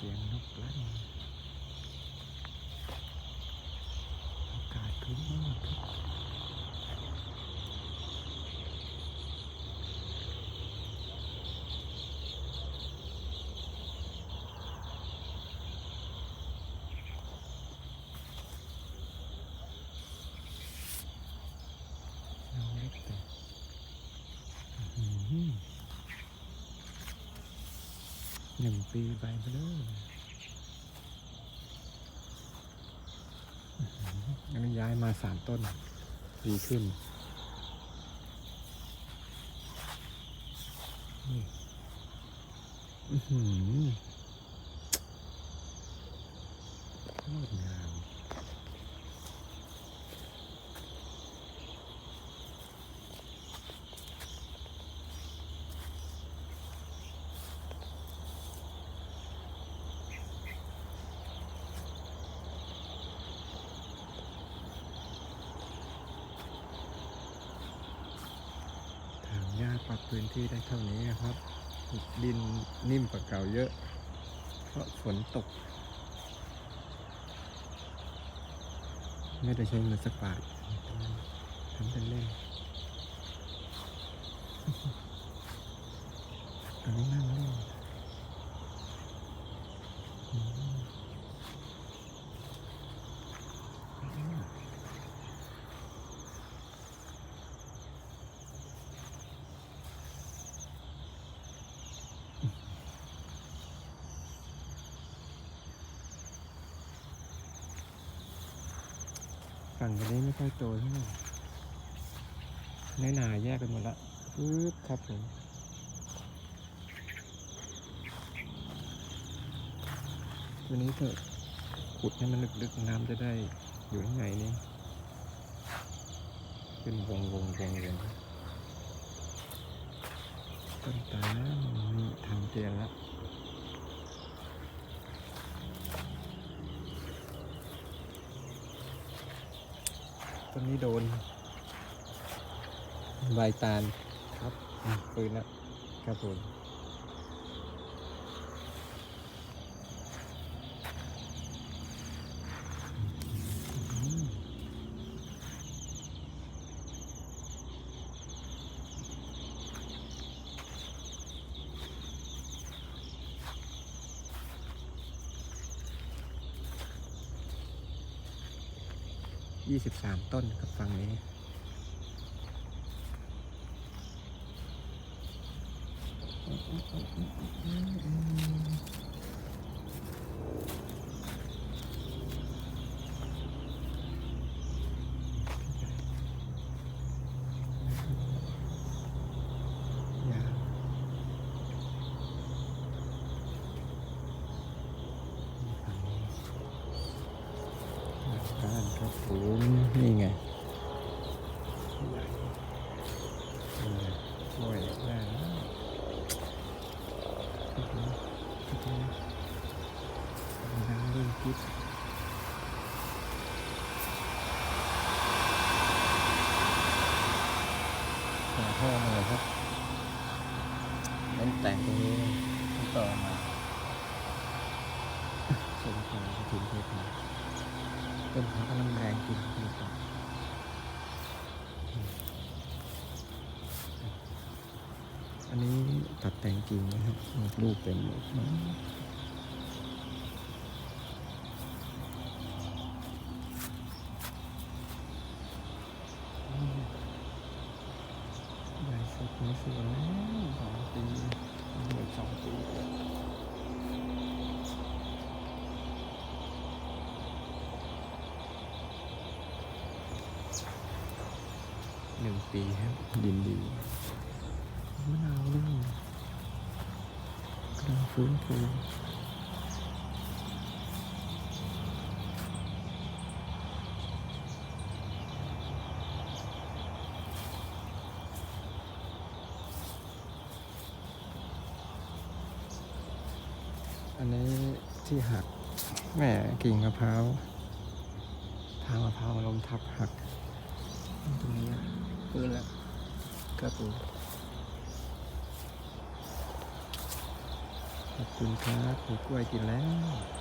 เสียงนกลั่นอากาศครึ้มมากครับน้องเล็กแต่อื้อหือ หนึ่งปีไปไปเลยอันนี้ย้ายมาสามต้น ดีขึ้น นี่ อือหือโคตรงาม ทางหญ้าป รับพื้นที่ได้เท่านี้นะครับ ดินนิ่มกว่าเก่าเยอะ เพราะฝนตก ไม่ได้ใช้เงินสักบาททำเป็นเล่นอันนี้นั่งเล่นอืมอืม ฝั่งตรงนี้ไม่ค่อยโตเท่าไหร่ในนาแยกกันหมดละปึ๊บครับผมตัวนี้เถอะขุดให้มันลึกๆน้ำจะได้อยู่ข้างในนี่เป็นวงวงวงวงต้นตาลนี่ทำเตียนแล้ว ต้นนี้โดน ใบตาลครับอะปืนแล้วครับผมอืม ยี่สิบสามต้นครับฝั่งนี้ยาวหลัก การครับผมนี่ไงใหญ่นี่ไงโอ้ยได้แล้วครับผมครับผมน้ำเริ่มคิดต่อท่อมาเลยครับเน้นแต่งตรงนี้ต่อมาส้นทางจะถึงเพชรมา ต้นเขากำลังแรงจริงดีกว่าอันนี้ตัดแต่งจริงนะครับลูกเป็นหมดใหญ่สุดไม่สวยแล้วสองปีหลือสองปี นึ่งปีครับดินดีมะนาวด้วยกำลังฟื้นฟูอันนี้ที่หักแหม่กิ่งมะพร้าวทางมะพร้าวลมทับหักตรงนี้ ฟื้นแล้วครับผมขอบคุณครับผมกล้วยกินแล้ว